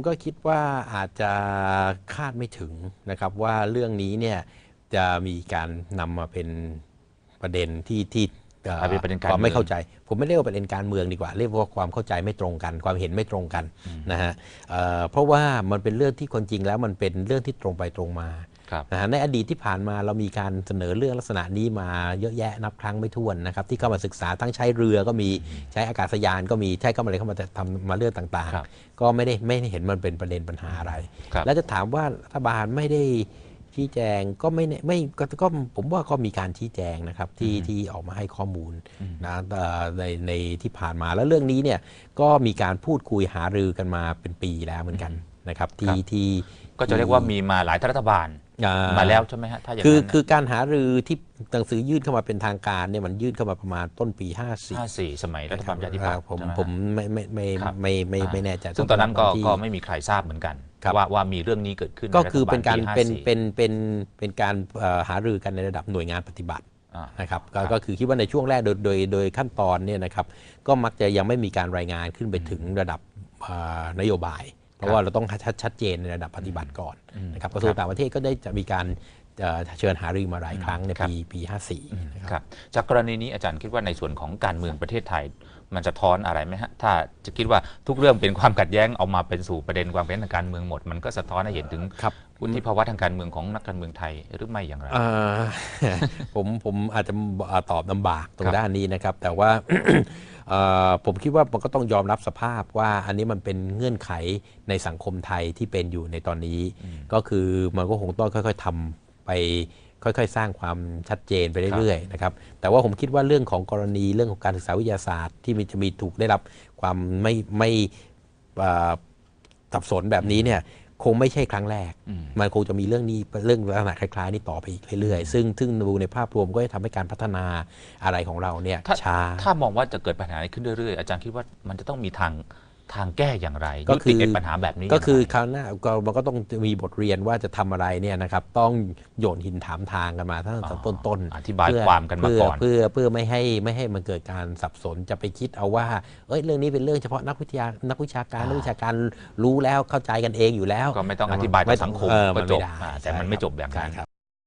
ผมก็คิดว่าอาจจะคาดไม่ถึงนะครับว่าเรื่องนี้เนี่ยจะมีการนำมาเป็นประเด็นที่ที่อ่ออ่าเป็นประเด็นการความไม่เมืองเข้าใจ ผมไม่เรียกว่าประเด็นการเมืองดีกว่า เรียกว่าความเข้าใจไม่ตรงกัน ความเห็นไม่ตรงกันนะฮะเอ่อเพราะว่ามันเป็นเรื่องที่คนจริงแล้วมันเป็นเรื่องที่ตรงไปตรงมาครับ นะฮะในอดีตที่ผ่านมาเรามีการเสนอเรื่องลักษณะนี้มาเยอะแยะนับครั้งไม่ถ้วนนะครับที่เข้ามาศึกษาทั้งใช้เรือก็มีใช้อากาศยานก็มีใช้เข้ามาอะไรเข้ามาทำมาเรื่องต่างครับๆก็ไม่ได้ไม่ได้เห็นมันเป็นประเด็นปัญหาอะไรครับแล้วจะถามว่ารัฐบาลไม่ได้ชี้แจงก็ไม่แน่ไม่ก็ก็ผมว่าก็มีการชี้แจงนะครับที่ที่ออกมาให้ข้อมูลนะเอ่อในในที่ผ่านมาแล้วเรื่องนี้เนี่ยก็มีการพูดคุยหารือกันมาเป็นปีแล้วเหมือนกันนะครับคที่รับที่ก็จะเรียกว่ามีมาหลายรัฐบาลอ่ มาแล้วใช่ไหมฮะถ้าอย่างคือนั้นคือการหารือที่หนังสือยื่นเข้ามาเป็นทางการเนี่ยมันยื่นเข้ามาประมาณต้นปี 54 ห้าสี่สมัยรัฐบาลประชาธิปัตย์ผมใช่ไหฮะ ผมไม่ไม่ไม่ครับ ไม่ไม่อ่าไม่แน่ใจซึ่งตอนนั้นก็ที่ ก็ไม่มีใครทราบเหมือนกันครับ ว่าว่ามีเรื่องนี้เกิดขึ้นก็ใฐบลคือเป็นการปีเป็น54เป็นเป็นเป็นการเอ่อหารือกันในระดับหน่วยงานปฏิบัติอ่านะครับก็ครับก็คือคิดว่าในช่วงแรกโดยโดยโดยขั้นตอนเนี่ยนะครับก็มักจะยังไม่มีการรายงานขึ้นไปถึงระดับเอ่อนโยบาย เพราะว่าเราต้องชัดชัดเจนในระดับปฏิบัติก่อนนะครับกระทรวงต่างประเทศก็ได้จะมีการ เอ่อเชิญหารือมาหลายครั้งในครับปีปี 54นะครับครับจากกรณีนี้อาจารย์คิดว่าในส่วนของการเมืองประเทศไทย มันจะท้อนอะไรไหมฮะถ้าจะคิดว่าทุกเรื่องเป็นความขัดแย้งเอามาเป็นสู่ประเด็นความขัดแย้งทางการเมืองหมด มันก็สะท้อนให้เห็นถึงครับวุฒิภาวะทางการเมืองของนักการเมืองไทยหรือไม่อย่างไรอ่าผมผมอาจจะตอบลำบากตรครังบด้านนี้นะครับ แต่ว่าเอ่อผมคิดว่ามันก็ต้องยอมรับสภาพว่าอันนี้มันเป็นเงื่อนไขในสังคมไทยที่เป็นอยู่ในตอนนี้ ก็คือมันก็คงต้องค่อย ๆทำ ไปค่อยๆ สร้างความชัดเจนไปเรื่อยๆนะครับแต่ว่าผมคิดว่าเรื่องของกรณีเรื่องของการศึกษาวิทยาศาสตร์ ที่มันจะมีถูกได้รับความไม่ไม่เอ่อสับสนแบบนี้เนี่ยคงไม่ใช่ครั้งแรกอืมมันคงจะมีเรื่องนี้เรื่องลักษณะคล้ายๆ นี้ต่อไปอีกเรื่อยๆ ซึ่งซึ่งดูในภาพรวมก็จะทำให้การพัฒนาอะไรของเราเนี่ยถ้าช้า ถ้ามองว่าจะเกิดปัญหานี้ขึ้นเรื่อยๆ อาจารย์คิดว่ามันจะต้องมีทาง ทางแก้อย่างไรก็ยุคืติอไอ้ปัญหาแบบนี้ ก็คืออย่างไรคราวหน้าก็มันก็ต้องมีบทเรียนว่าจะทำอะไรเนี่ยนะครับต้องโยนหินถามทางกันมาตั้งแต่อ๋อต้นๆอธิบายเพื่ความกันมาเพื่ก่อนเพื่อเพื่อไม่ให้ไม่ให้มันเกิดการสับสนจะไปคิดเอาว่าเอ้ยเรื่องนี้เป็นเรื่องเฉพาะนักวิทยานักวิชาการนักวิชาการรู้แล้วเข้าใจกันเองอยู่แล้ว ก็ไม่ต้องอธิบายต่อสังคมเออก็นจไม่บได้อ่าแต่มันไม่จบแบบนั้นใช่ครับ